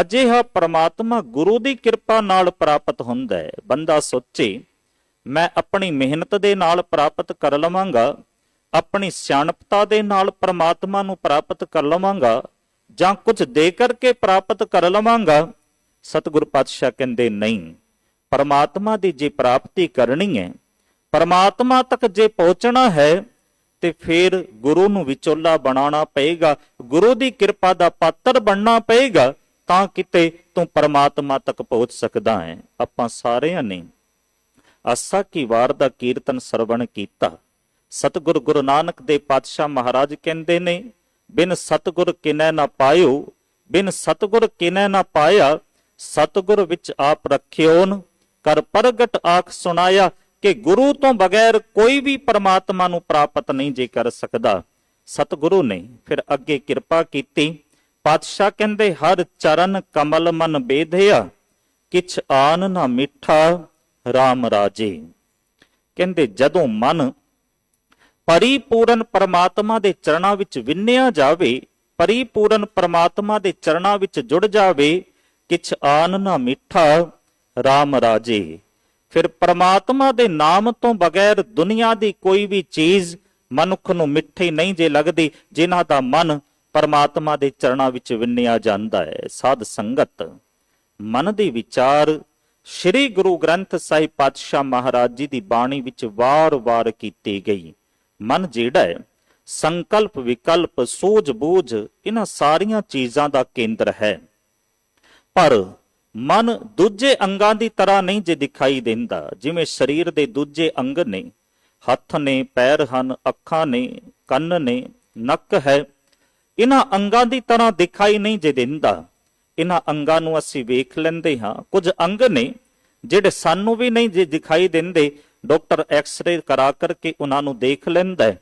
ਅਜਿਹਾ ਪਰਮਾਤਮਾ ਗੁਰੂ ਦੀ ਕਿਰਪਾ ਨਾਲ ਪ੍ਰਾਪਤ ਹੁੰਦਾ ਹੈ। ਬੰਦਾ ਸੋਚੇ, ਮੈਂ ਆਪਣੀ ਮਿਹਨਤ ਦੇ ਨਾਲ ਪ੍ਰਾਪਤ ਕਰ ਲਵਾਂਗਾ, ਆਪਣੀ ਸਿਆਣਪਤਾ ਦੇ ਨਾਲ ਪ੍ਰਮਾਤਮਾ ਨੂੰ ਪ੍ਰਾਪਤ ਕਰ ਲਵਾਂਗਾ, ਜਾਂ ਕੁਝ ਦੇ ਕਰਕੇ ਪ੍ਰਾਪਤ ਕਰ ਲਵਾਂਗਾ, ਸਤਿਗੁਰ ਪਾਤਸ਼ਾਹ ਕਹਿੰਦੇ ਨਹੀਂ। ਪਰਮਾਤਮਾ ਦੀ ਜੇ ਪ੍ਰਾਪਤੀ ਕਰਨੀ ਹੈ, ਪਰਮਾਤਮਾ ਤੱਕ ਜੇ ਪਹੁੰਚਣਾ ਹੈ, ਤੇ ਫਿਰ ਗੁਰੂ ਨੂੰ ਵਿਚੋਲਾ ਬਣਾਉਣਾ ਪਏਗਾ, ਗੁਰੂ ਦੀ ਕਿਰਪਾ ਦਾ ਪਾਤਰ ਬਣਨਾ ਪਏਗਾ ਤਾਂ ਕਿਤੇ ਤੂੰ ਪਰਮਾਤਮਾ ਤੱਕ ਪਹੁੰਚ ਸਕਦਾ ਹੈ? ਆਪਾਂ ਸਾਰਿਆਂ ਨੇ ਆਸਾ ਕੀ ਵਾਰ ਦਾ ਕੀਰਤਨ ਸਰਵਣ ਕੀਤਾ। ਸਤਿਗੁਰ ਗੁਰੂ ਨਾਨਕ ਦੇ ਪਾਤਸ਼ਾਹ ਮਹਾਰਾਜ ਕਹਿੰਦੇ ਨੇ, ਬਿਨ ਸਤਿਗੁਰ ਕਿਨੈ ਨਾ ਪਾਇਓ, ਬਿਨ ਸਤਿਗੁਰ ਕਿਨੈ ਨਾ ਪਾਇਆ, ਸਤਿਗੁਰ ਵਿੱਚ ਆਪ ਰੱਖਿਓਨ। ਕਰ ਪ੍ਰਗਟ ਆਖ ਸੁਣਾਇਆ ਕਿ ਗੁਰੂ ਤੋਂ ਬਗੈਰ ਕੋਈ ਵੀ ਪਰਮਾਤਮਾ ਨੂੰ ਪ੍ਰਾਪਤ ਨਹੀਂ ਜੇ ਕਰ ਸਕਦਾ। ਸਤਿਗੁਰੂ ਨੇ ਫਿਰ ਅੱਗੇ ਕਿਰਪਾ ਕੀਤੀ। ਪਾਤਸ਼ਾਹ ਕਹਿੰਦੇ, ਹਰ ਚਰਨ ਕਮਲ ਮਨ ਬੇਧਿਆ, ਕਿਛ ਆਨ ਨਾ ਮਿੱਠਾ RAM ਰਾਜੇ। ਕਹਿੰਦੇ, ਜਦੋਂ ਮਨ ਪਰਿਪੂਰਨ ਪਰਮਾਤਮਾ ਦੇ ਚਰਨਾਂ ਵਿੱਚ ਵਿੰਨਿਆ ਜਾਵੇ, ਪਰਿਪੂਰਨ ਪਰਮਾਤਮਾ ਦੇ ਚਰਨਾਂ ਵਿੱਚ ਜੁੜ ਜਾਵੇ, ਕਿਛ ਆਨ ਨਾ ਮਿੱਠਾ RAM ਰਾਜੇ। ਫਿਰ ਪਰਮਾਤਮਾ ਦੇ ਨਾਮ ਤੋਂ ਬਗੈਰ ਦੁਨੀਆ ਦੀ ਕੋਈ ਵੀ ਚੀਜ਼ ਮਨੁੱਖ ਨੂੰ ਮਿੱਠੀ ਨਹੀਂ ਜੇ ਲੱਗਦੀ, ਜਿਨ੍ਹਾਂ ਦਾ ਮਨ ਪਰਮਾਤਮਾ ਦੇ ਚਰਨਾਂ ਵਿੱਚ ਵਿੰਨਿਆ ਜਾਂਦਾ ਹੈ। ਸਾਧ ਸੰਗਤ, ਮਨ ਦੇ ਵਿਚਾਰ, ਸ੍ਰੀ ਗੁਰੂ ਗ੍ਰੰਥ ਸਾਹਿਬ ਪਾਤਸ਼ਾਹ ਮਹਾਰਾਜ ਜੀ ਦੀ ਬਾਣੀ ਵਿੱਚ ਵਾਰ-ਵਾਰ ਕੀਤੀ ਗਈ। ਮਨ ਜਿਹੜਾ ਹੈ, ਸੰਕਲਪ, ਵਿਕਲਪ ਸੋਝ ਬੋਝ ਇਹਨਾਂ ਸਾਰੀਆਂ ਚੀਜ਼ਾਂ ਦਾ ਕੇਂਦਰ ਹੈ। ਪਰ ਮਨ ਦੂਜੇ ਅੰਗਾਂ ਦੀ ਤਰ੍ਹਾਂ ਨਹੀਂ ਜੇ ਦਿਖਾਈ ਦਿੰਦਾ, ਜਿਵੇਂ ਸਰੀਰ ਦੇ ਦੂਜੇ ਅੰਗ ਨੇ। ਹੱਥ ਨੇ, ਪੈਰ ਹਨ, ਅੱਖਾਂ ਨੇ, ਕੰਨ ਨੇ, ਨੱਕ ਹੈ। ਇਹਨਾਂ ਅੰਗਾਂ ਦੀ ਤਰ੍ਹਾਂ ਦਿਖਾਈ ਨਹੀਂ ਜੇ ਦਿੰਦਾ। ਇਹਨਾਂ ਅੰਗਾਂ ਨੂੰ ਅਸੀਂ ਵੇਖ ਲੈਂਦੇ ਹਾਂ। ਕੁਝ ਅੰਗ ਨੇ ਜਿਹੜੇ ਸਾਨੂੰ ਵੀ ਨਹੀਂ ਜੇ ਦਿਖਾਈ ਦਿੰਦੇ। ਡਾਕਟਰ ਐਕਸ-ਰੇ ਕਰਾ ਕਰਕੇ ਉਹਨਾਂ ਨੂੰ ਦੇਖ ਲੈਂਦਾ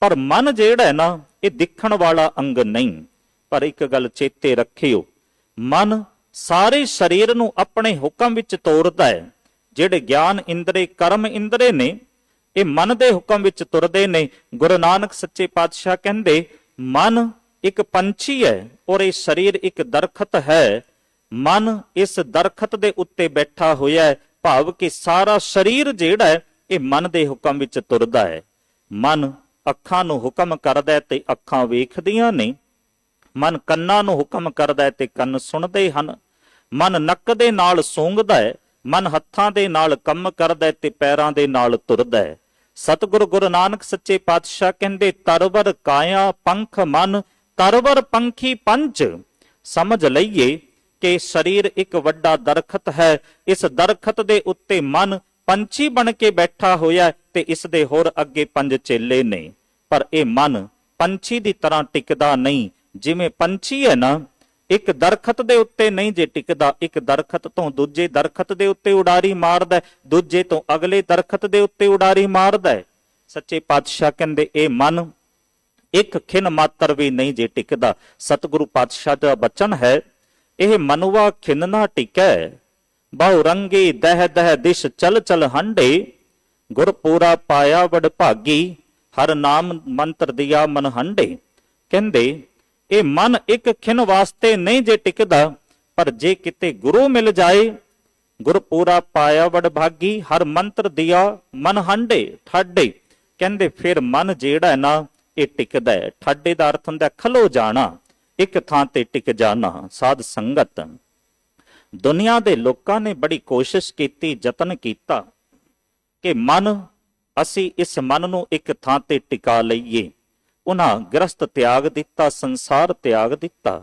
ਪਰ ਮਨ ਜਿਹੜਾ ਹੈ ਨਾ, ਇਹ ਦਿਖਣ ਵਾਲਾ ਅੰਗ ਨਹੀਂ। ਪਰ ਇੱਕ ਗੱਲ ਚੇਤੇ ਰੱਖਿਓ। ਮਨ ਸਾਰੇ ਸਰੀਰ ਨੂੰ ਆਪਣੇ ਹੁਕਮ ਵਿੱਚ ਤੋਰਦਾ ਹੈ। ਜਿਹੜੇ ਗਿਆਨ ਇੰਦਰੇ, ਕਰਮ ਇੰਦਰੇ ਨੇ, ਇਹ ਮਨ ਦੇ ਹੁਕਮ ਵਿੱਚ ਤੁਰਦੇ ਨੇ। ਗੁਰੂ ਨਾਨਕ ਸੱਚੇ ਪਾਤਸ਼ਾਹ ਕਹਿੰਦੇ, ਮਨ ਇੱਕ ਪੰਛੀ ਹੈ ਔਰ ਇਹ ਸਰੀਰ ਇੱਕ ਦਰਖਤ ਹੈ। ਮਨ ਇਸ ਦਰਖਤ ਦੇ ਉੱਤੇ ਬੈਠਾ ਹੋਇਆ ਹੈ, ਭਾਵ ਕਿ ਸਾਰਾ ਸਰੀਰ ਜਿਹੜਾ ਹੈ, ਇਹ ਮਨ ਦੇ ਹੁਕਮ ਵਿੱਚ ਤੁਰਦਾ ਹੈ। ਮਨ ਅੱਖਾਂ ਨੂੰ ਹੁਕਮ ਕਰਦਾ ਤੇ ਅੱਖਾਂ ਵੇਖਦੀਆਂ ਨੇ। ਮਨ ਕੰਨਾਂ ਨੂੰ ਹੁਕਮ ਕਰਦਾ ਤੇ ਕੰਨ ਸੁਣਦੇ ਹਨ। ਮਨ ਨੱਕ ਦੇ ਨਾਲ ਸੂੰਘਦਾ ਹੈ, ਮਨ ਹੱਥਾਂ ਦੇ ਨਾਲ ਕੰਮ ਕਰਦਾ ਤੇ ਪੈਰਾਂ ਦੇ ਨਾਲ ਤੁਰਦਾ ਹੈ। ਸਤਿਗੁਰੂ ਗੁਰੂ ਨਾਨਕ ਸੱਚੇ ਪਾਤਸ਼ਾਹ ਕਹਿੰਦੇ, ਤਰਵਰ ਕਾਇਆ ਪੰਖ ਮਨ ਤਰਵਰ ਪੰਖੀ ਪੰਚ ਸਮਝ ਲਈਏ ਕਿ ਸਰੀਰ ਇੱਕ ਵੱਡਾ ਦਰਖਤ ਹੈ। ਇਸ ਦਰਖਤ ਦੇ ਉੱਤੇ ਮਨ ਪੰਛੀ ਬਣ ਕੇ ਬੈਠਾ ਹੋਇਆ ਤੇ ਇਸ ਦੇ ਹੋਰ ਅੱਗੇ ਪੰਜ ਚੇਲੇ ਨੇ। ਪਰ ਇਹ ਮਨ ਪੰਛੀ ਦੀ ਤਰ੍ਹਾਂ ਟਿਕਦਾ ਨਹੀਂ। ਜਿਵੇਂ ਪੰਛੀ ਹੈ ਨਾ, ਇੱਕ ਦਰਖਤ ਦੇ ਉੱਤੇ ਨਹੀਂ ਜੇ ਟਿਕਦਾ, ਇੱਕ ਦਰਖਤ ਤੋਂ ਦੂਜੇ ਦਰਖਤ ਦੇ ਉੱਤੇ ਉਡਾਰੀ ਮਾਰਦਾ ਦੂਜੇ ਤੋਂ ਅਗਲੇ ਦਰਖਤ ਦੇ ਉੱਤੇ ਉਡਾਰੀ ਮਾਰਦਾ ਸੱਚੇ ਪਾਤਸ਼ਾਹ ਕਹਿੰਦੇ, ਇਹ ਮਨ ਇੱਕ ਖਿਨ ਮਾਤਰ ਵੀ ਨਹੀਂ ਜੇ ਟਿਕਦਾ। ਸਤਿਗੁਰੂ ਪਾਤਸ਼ਾਹ ਦਾ ਬਚਨ ਹੈ, ਇਹ ਮਨੁਆ ਖਿਨ ਨਾ ਟਿਕੈ। ਬਹੁ ਰੰਗੇ ਦਹ ਦਹ ਦਿਸ਼ ਚਲ ਚਲ ਹੰਡੇ। ਗੁਰ ਪੂਰਾ ਪਾਇਆ ਵਡ ਭਾਗੀ, ਹਰ ਨਾਮ ਮੰਤਰ ਦਿਆ ਮਨ ਹੰਡੇ। ਕਹਿੰਦੇ, ਇਹ ਮਨ ਇੱਕ ਖਿਨ ਵਾਸਤੇ ਨਹੀਂ ਜੇ ਟਿਕਦਾ, ਪਰ ਜੇ ਕਿਤੇ ਗੁਰੂ ਮਿਲ ਜਾਏ, ਗੁਰ ਪੂਰਾ ਪਾਇਆ ਵਡ ਭਾਗੀ, ਹਰ ਮੰਤਰ ਦਿਆ ਮਨ ਹੰਡੇ, ਠਾਡੇ। ਕਹਿੰਦੇ, ਫਿਰ ਮਨ ਜਿਹੜਾ ਨਾ ਇਹ ਟਿਕਦਾ ਹੈ। ਠਾਡੇ ਦਾ ਅਰਥ ਹੁੰਦਾ ਖਲੋ ਜਾਣਾ, ਇੱਕ ਥਾਂ ਤੇ ਟਿਕ ਜਾਣਾ, ਸਾਧ ਸੰਗਤ। ਦੁਨੀਆ ਦੇ ਲੋਕਾਂ ਨੇ ਬੜੀ ਕੋਸ਼ਿਸ਼ ਕੀਤੀ, ਯਤਨ ਕੀਤਾ ਕਿ ਮਨ, ਅਸੀਂ ਇਸ ਮਨ ਨੂੰ ਇੱਕ ਥਾਂ ਤੇ ਟਿਕਾ ਲਈਏ। ਉਹਨਾਂ ਗ੍ਰਸਤ ਤਿਆਗ ਦਿੱਤਾ, ਸੰਸਾਰ ਤਿਆਗ ਦਿੱਤਾ।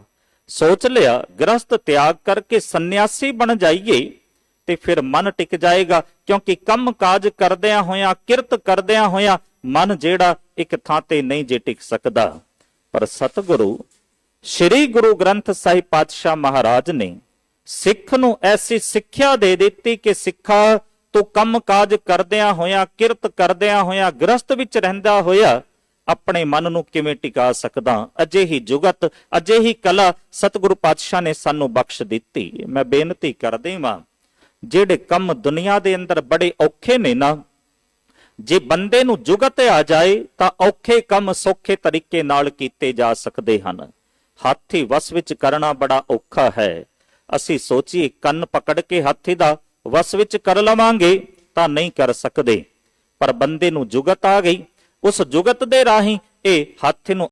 ਸੋਚ ਲਿਆ ਗ੍ਰਸਤ ਤਿਆਗ ਕਰਕੇ ਸੰਨਿਆਸੀ ਬਣ ਜਾਈਏ ਤੇ ਫਿਰ ਮਨ ਟਿਕ ਜਾਏਗਾ, ਕਿਉਂਕਿ ਕੰਮ ਕਾਜ ਕਰਦਿਆਂ ਹੋਇਆਂ, ਕਿਰਤ ਕਰਦਿਆਂ ਹੋਇਆਂ ਮਨ ਜਿਹੜਾ ਇੱਕ ਥਾਂ ਤੇ ਨਹੀਂ ਜੇ ਟਿਕ ਸਕਦਾ। ਪਰ ਸਤਿਗੁਰੂ, ਸ੍ਰੀ ਗੁਰੂ ਗ੍ਰੰਥ ਸਾਹਿਬ ਪਾਤਸ਼ਾਹ ਮਹਾਰਾਜ ਨੇ ਸਿੱਖ ਨੂੰ ਐਸੀ ਸਿੱਖਿਆ ਦੇ ਦਿੱਤੀ ਕਿ ਸਿੱਖਾ ਤੂੰ ਕੰਮ ਕਾਜ ਕਰਦਿਆਂ ਹੋਇਆਂ, ਕਿਰਤ ਕਰਦਿਆਂ ਹੋਇਆਂ ਗ੍ਰਸਤ ਵਿੱਚ ਰਹਿੰਦਾ ਹੋਇਆ ਆਪਣੇ ਮਨ ਨੂੰ ਕਿਵੇਂ ਟਿਕਾ ਸਕਦਾ? ਅਜਿਹੀ ਜੁਗਤ, ਅਜਿਹੀ ਕਲਾ ਸਤਿਗੁਰੂ ਪਾਤਸ਼ਾਹ ਨੇ ਸਾਨੂੰ ਬਖਸ਼ ਦਿੱਤੀ। ਮੈਂ ਬੇਨਤੀ ਕਰਦੇ ਹਾਂ, ਜਿਹੜੇ ਕੰਮ ਦੁਨੀਆ ਦੇ ਅੰਦਰ ਬੜੇ ਔਖੇ ਨੇ ਨਾ ਜੇ ਬੰਦੇ ਨੂੰ ਜੁਗਤ ਆ ਜਾਏ ਤਾਂ ਔਖੇ ਕੰਮ ਸੌਖੇ ਤਰੀਕੇ ਨਾਲ ਕੀਤੇ ਜਾ ਸਕਦੇ ਹਨ। ਹਾਥੀ ਵਸ ਵਿੱਚ ਕਰਨਾ ਬੜਾ ਔਖਾ ਹੈ। ਅਸੀਂ ਸੋਚੀਏ, ਕੰਨ ਪਕੜ ਕੇ ਹਾਥੀ ਦਾ ਵਸ ਵਿੱਚ ਕਰ ਲਵਾਂਗੇ ਤਾਂ ਨਹੀਂ ਕਰ ਸਕਦੇ। ਪਰ ਬੰਦੇ ਨੂੰ ਜੁਗਤ ਆ ਗਈ। ਉਸ ਜੁਗਤ ਦੇ ਰਾਹੀਂ ਇਹ ਹਾਥੀ ਨੂੰ